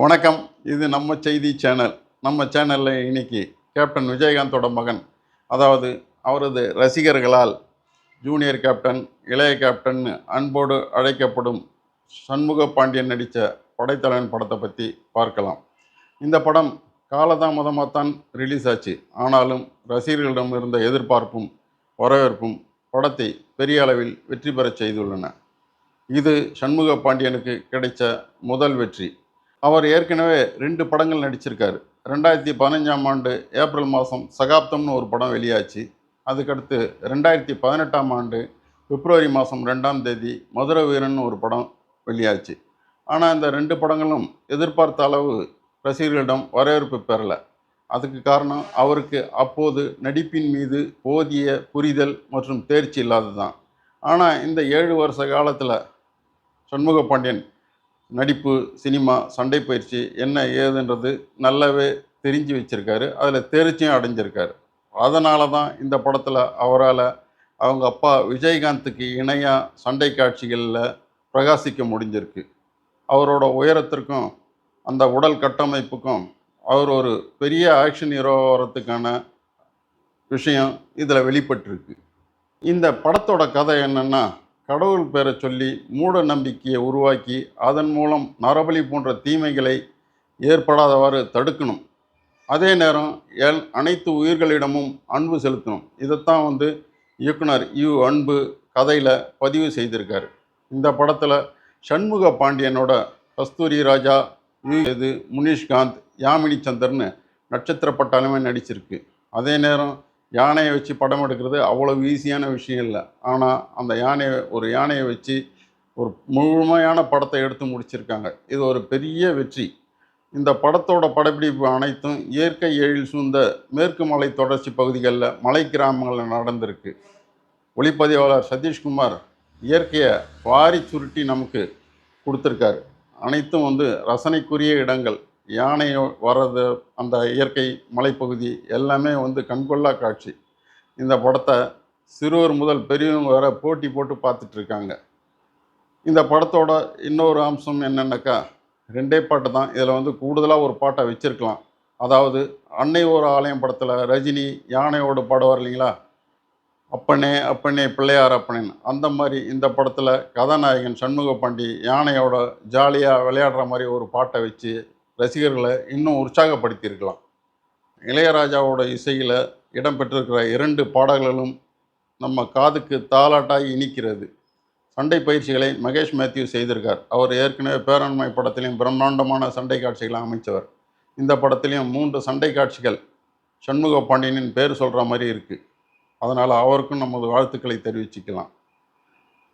வணக்கம். இது நம்ம செய்தி சேனல். நம்ம சேனலில் இன்னைக்கு கேப்டன் விஜயகாந்தோட மகன் அதாவது அவரது ரசிகர்களால் ஜூனியர் கேப்டன் இளைய கேப்டன் அன்போடு அழைக்கப்படும் சண்முக பாண்டியன் நடித்த படைத்தலைவன் படத்தை பற்றி பார்க்கலாம். இந்த படம் காலதாமதமாக தான் ரிலீஸ் ஆச்சு. ஆனாலும் ரசிகர்களிடம் இருந்த எதிர்பார்ப்பும் வரவேற்பும் படத்தை பெரிய அளவில் வெற்றி பெறச் செய்துள்ளன. இது சண்முக பாண்டியனுக்கு கிடைத்த முதல் வெற்றி. அவர் ஏற்கனவே ரெண்டு படங்கள் நடிச்சிருக்காரு. ரெண்டாயிரத்தி பதினஞ்சாம் ஆண்டு ஏப்ரல் மாதம் சகாப்தம்னு ஒரு படம் வெளியாச்சு. அதுக்கடுத்து ரெண்டாயிரத்தி பதினெட்டாம் ஆண்டு பிப்ரவரி மாதம் ரெண்டாம் தேதி மதுர வீரன் ஒரு படம் வெளியாச்சு. ஆனால் இந்த ரெண்டு படங்களும் எதிர்பார்த்த அளவு ரசிகர்களிடம் வரவேற்பு பெறலை. அதுக்கு காரணம் அவருக்கு அப்போது நடிப்பின் மீது போதிய புரிதல் மற்றும் தேர்ச்சி இல்லாதது தான் ஆனால் இந்த ஏழு வருஷ காலத்தில் சண்முக பாண்டியன் நடிப்பு சினிமா சண்டை பயிற்சி என்ன ஏதுன்றது நல்லாவே தெரிஞ்சு வச்சுருக்காரு. அதில் தேர்ச்சியும் அடைஞ்சிருக்காரு. அதனால தான் இந்த படத்தில் அவரால் அவங்க அப்பா விஜயகாந்துக்கு இணையாக சண்டை காட்சிகளில் பிரகாசிக்க முடிஞ்சிருக்கு. அவரோட உயரத்திற்கும் அந்த உடல் கட்டமைப்புக்கும் அவர் ஒரு பெரிய ஆக்ஷன் ஹீரோ வரத்துக்கான விஷயம் இதில் வெளிப்பட்டிருக்கு. இந்த படத்தோட கதை என்னென்னா கடவுள் பேரை சொல்லி மூட நம்பிக்கையை உருவாக்கி அதன் மூலம் நரபலி போன்ற தீமைகளை ஏற்படாதவாறு தடுக்கணும். அதே நேரம் எல் அனைத்து உயிர்களிடமும் அன்பு செலுத்தணும். இதைத்தான் வந்து இயக்குனர் யு. அன்பு கதையில் பதிவு செய்திருக்காரு. இந்த படத்தில் சண்முக பாண்டியனோட கஸ்தூரி ராஜா யு. இது முனிஷ்காந்த் யாமினி சந்தர்னு நட்சத்திர பட்டாலுமே நடிச்சிருக்கு. அதே நேரம் யானையை வச்சு படம் எடுக்கிறது அவ்வளோ ஈஸியான விஷயம் இல்லை. ஆனால் அந்த யானையை ஒரு யானையை வச்சு ஒரு முழுமையான படத்தை எடுத்து முடிச்சிருக்காங்க. இது ஒரு பெரிய வெற்றி. இந்த படத்தோட படப்பிடிப்பு அனைத்தும் இயற்கை எழில் சூழ்ந்த மேற்கு மலை தொடர்ச்சி பகுதிகளில் மலை கிராமங்களில் நடந்திருக்கு. ஒளிப்பதிவாளர் சதீஷ்குமார் இயற்கையை வாரி சுருட்டி நமக்கு கொடுத்துருக்காரு. அனைத்தும் வந்து ரசனைக்குரிய இடங்கள். யானை வர்றது அந்த இயற்கை மலைப்பகுதி எல்லாமே வந்து கண்கொள்ளா காட்சி. இந்த படத்தை சிறுவர் முதல் பெரியவங்க வர போட்டி போட்டு பார்த்துட்ருக்காங்க இந்த படத்தோட இன்னொரு அம்சம் என்னென்னாக்கா ரெண்டே பாட்டு தான். இதில் வந்து கூடுதலாக ஒரு பாட்டை வச்சுருக்கலாம். அதாவது அன்னை ஒரு ஆலயம் படத்தில் ரஜினி யானையோடு பாடுவார் இல்லைங்களா? அப்பனே அப்பனே பிள்ளையார் அப்பனேன் அந்த மாதிரி இந்த படத்தில் கதாநாயகன் சண்முக பாண்டி யானையோட ஜாலியாக விளையாடுற மாதிரி ஒரு பாட்டை வச்சு ரசிகர்களை இன்னும் உற்சாகப்படுத்தியிருக்கலாம். இளையராஜாவோட இசையில் இடம்பெற்றிருக்கிற இரண்டு பாடல்களும் நம்ம காதுக்கு தாலாட்டாய் இனிக்கிறது. சண்டை பயிற்சிகளை மகேஷ் மேத்யூ செய்திருக்கார். அவர் ஏற்கனவே பேரண்மை படத்திலையும் பிரம்மாண்டமான சண்டை காட்சிகளை அமைச்சவர். இந்த படத்திலையும் மூன்று சண்டை காட்சிகள் சண்முக பாண்டியனின் பேர் சொல்கிற மாதிரி இருக்குது அதனால் அவருக்கும் நமது வாழ்த்துக்களை தெரிவிச்சுக்கலாம்.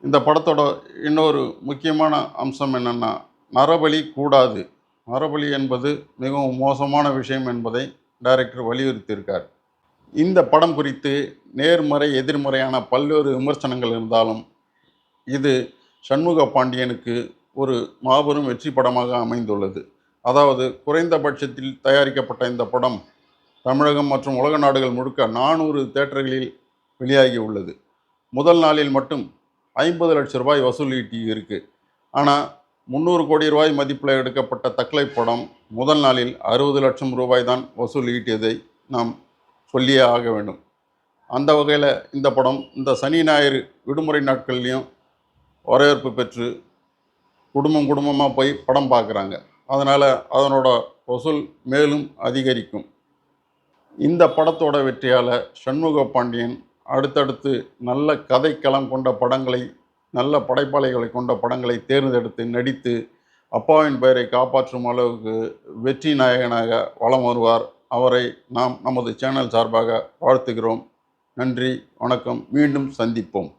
இந்த படத்தோட இன்னொரு முக்கியமான அம்சம் என்னென்னா நரபலி கூடாது. நரபலி என்பது மிகவும் மோசமான விஷயம் என்பதை டைரக்டர் வலியுறுத்தியிருக்கார். இந்த படம் குறித்து நேர்மறை எதிர்மறையான பல்வேறு விமர்சனங்கள் இருந்தாலும் இது சண்முக பாண்டியனுக்கு ஒரு மாபெரும் வெற்றி படமாக அமைந்துள்ளது. அதாவது குறைந்தபட்சத்தில் தயாரிக்கப்பட்ட இந்த படம் தமிழகம் மற்றும் உலக நாடுகள் முழுக்க நானூறு தேட்டர்களில் வெளியாகி உள்ளது முதல் நாளில் மட்டும் ஐம்பது லட்சம் ரூபாய் வசூல் ஈட்டி ஆனால் முந்நூறு கோடி ரூபாய் மதிப்பில் எடுக்கப்பட்ட தக்லை படம் முதல் நாளில் அறுபது லட்சம் ரூபாய் தான் வசூல் ஈட்டியதை நாம் சொல்லியே ஆக வேண்டும். அந்த வகையில் இந்த படம் இந்த சனி ஞாயிறு விடுமுறை நாட்கள்லையும் வரவேற்பு பெற்று குடும்பம் குடும்பமாக போய் படம் பார்க்குறாங்க. அதனால் அதனோட வசூல் மேலும் அதிகரிக்கும். இந்த படத்தோட வெற்றியால் சண்முக பாண்டியன் அடுத்தடுத்து நல்ல கதைக்களம் கொண்ட படங்களை நல்ல படைப்பாளிகளை கொண்ட படங்களை தேர்ந்தெடுத்து நடித்து அப்பாவின் பெயரை காப்பாற்றும் அளவுக்கு வெற்றி நாயகனாக வலம் வருவார். அவரை நாம் நமது சேனல் சார்பாக வாழ்த்துகிறோம். நன்றி வணக்கம். மீண்டும் சந்திப்போம்.